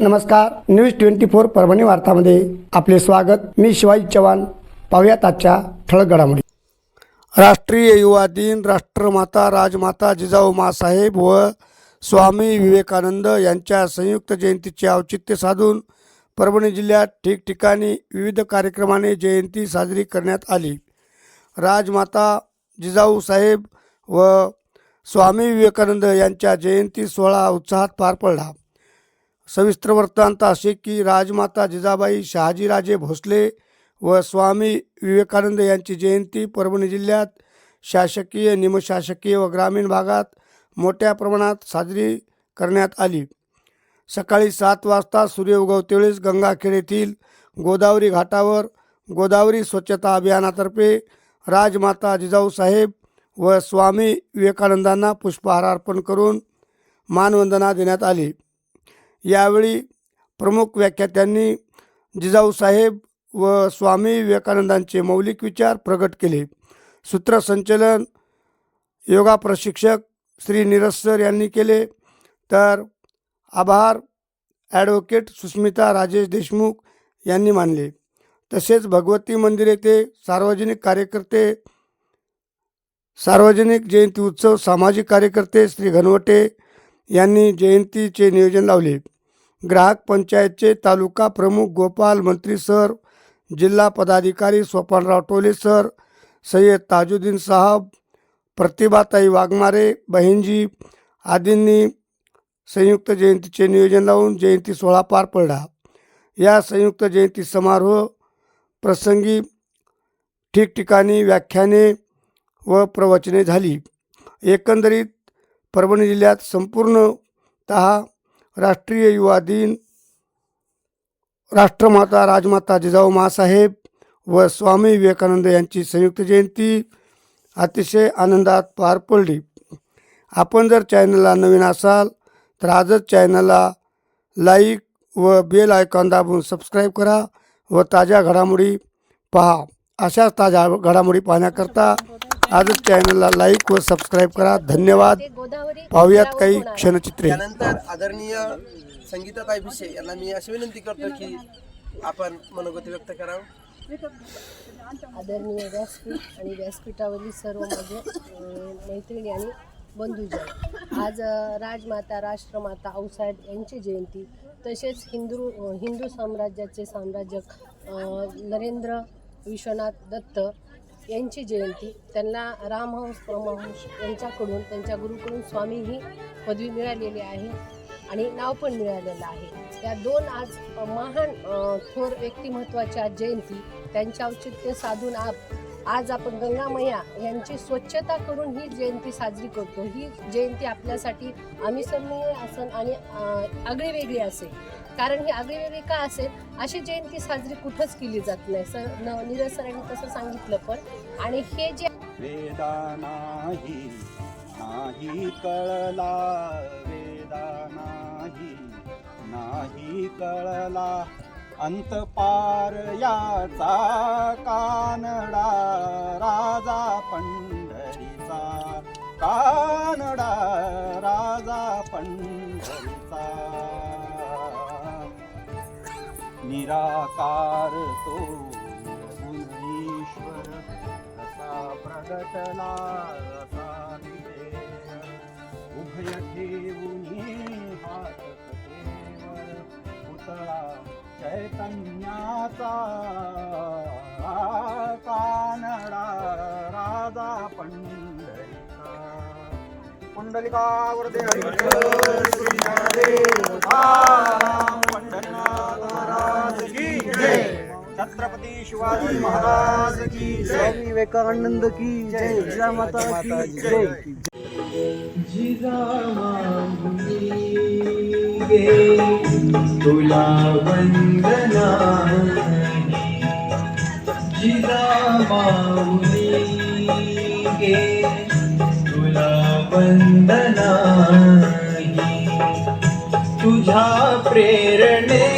नमस्कार news twenty four Parbhani वार्तामध्ये आपले स्वागत. मी शिवाजी चव्हाण. पाहुयात आजच्या ठळक घडामोडी राष्ट्रीय युवा दिन राष्ट्रमाता राजमाता जिजाऊ मासाहेब व स्वामी विवेकानंद यांच्या संयुक्त जयंतीचे औचित्य साधून परभणी जिल्ह्यात ठिकठिकाणी विविध कार्यक्रमाने जयंती साजरी करण्यात आली. राजमाता जिजाऊ साहेब व स्वामी विवेकानंद यांच्या जयंती सोहळा उत्साहात पार पडला. सविस्तर वृत्तांत असे की राजमाता जिजाबाई शहाजीराजे भोसले व स्वामी विवेकानंद यांची जयंती परभणी जिल्ह्यात शासकीय निमशासकीय व ग्रामीण भागात मोठ्या प्रमाणात साजरी करण्यात आली. सकाळी सात वाजता सूर्य उगवतेवेळेस गंगाखेड येथील गोदावरी घाटावर गोदावरी स्वच्छता अभियानातर्फे राजमाता जिजाऊसाहेब व स्वामी विवेकानंदांना पुष्पहार अर्पण करून मानवंदना देण्यात आली. यावेळी प्रमुख व्याख्यात्यांनी जिजाऊसाहेब व स्वामी विवेकानंदांचे मौलिक विचार प्रगट केले. सूत्रसंचलन योगा प्रशिक्षक श्री नीरज सर यांनी केले. तर आभार ॲडव्होकेट सुस्मिता राजेश देशमुख यांनी मानले. तसेच भगवती मंदिर येथे सार्वजनिक कार्यकर्ते सार्वजनिक जयंती उत्सव सामाजिक कार्यकर्ते श्री घनवटे यांनी जयंतीचे नियोजन लावले. ग्राहक पंचायतचे तालुका प्रमुख गोपाल मंत्री सर जिल्हा पदाधिकारी सोपानराव टोले सर सय्यद ताजुद्दीन साहब प्रतिभाताई वाघमारे बहिणजी आदींनी संयुक्त जयंतीचे नियोजन लावून जयंती सोहळा पार पडला. या संयुक्त जयंती समारोह प्रसंगी ठिकठिकाणी व्याख्याने व प्रवचने झाली. एकंदरीत परभणी जिल्ह्यात संपूर्णतः राष्ट्रीय युवा दिन राष्ट्रमाता राजमाता जिजाऊ मासाहेब व स्वामी विवेकानंद यांची संयुक्त जयंती अतिशय आनंदात पार पडली. आपण जर चॅनलला नवीन असाल तर आजच चॅनलला लाईक व बेल आयकॉन दाबून सबस्क्राईब करा व ताज्या घडामोडी पहा. अशाच ताज्या घडामोडी पाहण्याकरता आजच चॅनलला लाईक व सबस्क्राईब करा. धन्यवाद. पाहूयात काही क्षणचित्रे. त्यानंतर आदरणीय संगीताताई भिशे यांना मी अशी विनंती करतो की आपण मनोगती व्यक्त करावं. आदरणीय व्यासपीठ आणि व्यासपीठावरील सर्व माझे मैत्रिणी आणि बंधुजन आज राजमाता राष्ट्रमाता आऊसाहेब यांची जयंती तसेच हिंदू हिंदू साम्राज्याचे साम्राज्यक नरेंद्र विश्वनाथ दत्त यांची जयंती. त्यांना रामहंस परमहंस यांच्याकडून त्यांच्या गुरुकडून स्वामी ही पदवी मिळालेली आहे आणि नाव पण मिळालेलं आहे. त्या दोन आज महान थोर व्यक्तिमत्वाच्या जयंती त्यांच्या औचित्य साधून आप आज आपण गंगामया यांची स्वच्छता करून ही जयंती साजरी करतो. ही जयंती आपल्यासाठी अमिसरणीय असेल आणि आगळीवेगळी असेल. कारण ही आगळीवेगळी का असेल अशी जयंती साजरी कुठंच केली जात नाही. सर न नीरज सरांनी तसं सांगितलं पण. आणि हे जे वेदा नाही नाही कळला. वेदा नाही नाही कळला. अंत पार याचा कानडा राजा पंढरीचा. कानडा राजा पंढरी. निराकार तो गुण ईश्वर असा प्रगटला असा निवेद. उभय ठेवूनी हात कटेवर पुतळा चैतन्याचा कानडा राजा पंढरीचा पुंडलिकावरते हरिविठ्ठल श्री ज्ञानदेव तुकाराम पंढरीनाथ महाराज की जय शिवाजी महाराज की जय. स्वामी विवेकानंद की जय. जिजा माता की जय. तुला वंदना जिजा माऊली गे तुला वंदना तुझ्या प्रेरणे